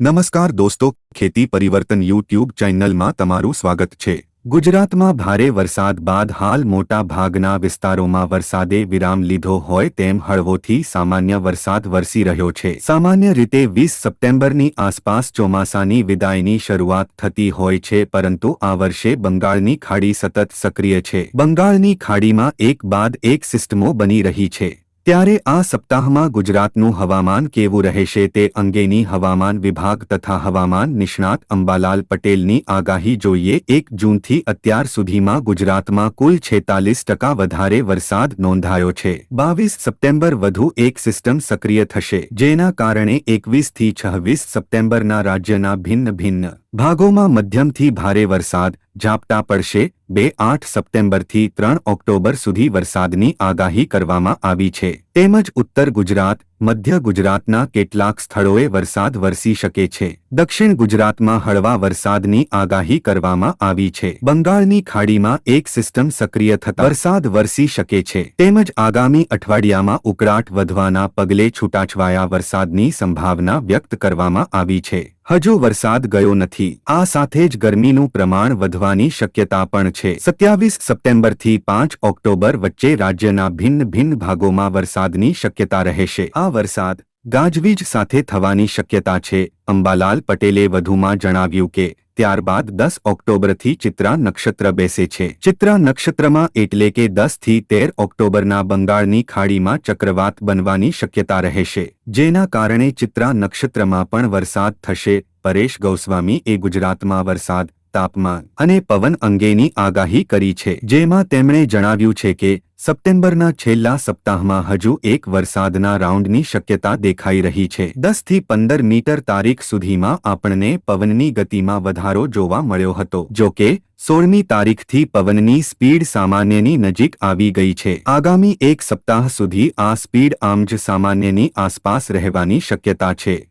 નમસ્કાર દોસ્તો, ખેતી પરિવર્તન યુટ્યુબ ચેનલમાં તમારું સ્વાગત છે. ગુજરાતમાં ભારે વરસાદ બાદ હાલ મોટા ભાગના વિસ્તારોમાં વરસાદે વિરામ લીધો હોય તેમ હળવોથી સામાન્ય વરસાદ વરસી રહ્યો છે. સામાન્ય રીતે વીસ સપ્ટેમ્બરની આસપાસ ચોમાસાની વિદાયની શરૂઆત થતી હોય છે, પરંતુ આ વર્ષે બંગાળની ખાડી સતત સક્રિય છે. બંગાળની ખાડીમાં એક બાદ એક સિસ્ટમો બની રહી છે. ત્યારે આ સપ્તાહમાં ગુજરાતનું હવામાન કેવું રહેશે તે અંગેની હવામાન વિભાગ તથા હવામાન નિષ્ણાત અંબાલાલ પટેલની આગાહી જોઈએ. એક જૂનથી અત્યાર સુધીમાં ગુજરાતમાં કુલ છેતાલીસ ટકા વધારે વરસાદ નોંધાયો છે. બાવીસ સપ્ટેમ્બર વધુ એક સિસ્ટમ સક્રિય થશે, જેના કારણે એકવીસથી છવ્વીસ સપ્ટેમ્બરના રાજ્યના ભિન્ન ભિન્ન ભાગોમાં મધ્યમથી ભારે વરસાદ ઝાપટા પડશે. બે આઠ સપ્ટેમ્બરથી ત્રણ ઓક્ટોબર સુધી વરસાદની આગાહી કરવામાં આવી છે. તેમજ ઉત્તર ગુજરાત, મધ્ય ગુજરાતના કેટલાક સ્થળોએ વરસાદ વરસી શકે છે. દક્ષિણ ગુજરાતમાં હળવા વરસાદની આગાહી કરવામાં આવી છે. બંગાળની ખાડીમાં એક સિસ્ટમ સક્રિય થતા વરસાદ વરસી શકે છે. તેમજ આગામી અઠવાડિયામાં ઉકળાટ વધવાના પગલે છૂટાછવાયા વરસાદની સંભાવના વ્યક્ત કરવામાં આવી છે. હજુ વરસાદ ગયો નથી. આ સાથે જ ગરમીનું પ્રમાણ વધવાની શક્યતા પણ છે. સત્યાવીસ સપ્ટેમ્બરથી પાંચ ઓક્ટોબર વચ્ચે રાજ્યના ભિન્ન ભિન્ન ભાગોમાં વરસાદની શક્યતા રહેશે. આ વરસાદ ગાજવીજ સાથે થવાની શક્યતા છે. અંબાલાલ પટેલે વધુમાં જણાવ્યું કે, ત્યારબાદ દસ ઓક્ટોબરથી ચિત્રા નક્ષત્ર બેસે છે. ચિત્રા નક્ષત્રમાં એટલે કે દસથી તેર ઓક્ટોબરના બંગાળની ખાડીમાં ચક્રવાત બનવાની શક્યતા રહેશે. જેના કારણે ચિત્રા નક્ષત્રમાં પણ વરસાદ થશે. પરેશ ગૌસ્વામી એ ગુજરાતમાં વરસાદ તાપમાન અને પવન અંગેની આગાહી કરી છે, જેમાં તેમણે જણાવ્યું છે કે, સપ્ટેમ્બરના છેલ્લા સપ્તાહમાં હજુ એક વરસાદના રાઉન્ડની શક્યતા દેખાઈ રહી છે. દસથી પંદર મીટર તારીખ સુધીમાં આપણને પવનની ગતિમાં વધારો જોવા મળ્યો હતો, જો કે, સોળમી તારીખથી પવનની સ્પીડ સામાન્યની નજીક આવી ગઈ છે. આગામી એક સપ્તાહ સુધી આ સ્પીડ આમ જ સામાન્યની આસપાસ રહેવાની શક્યતા છે.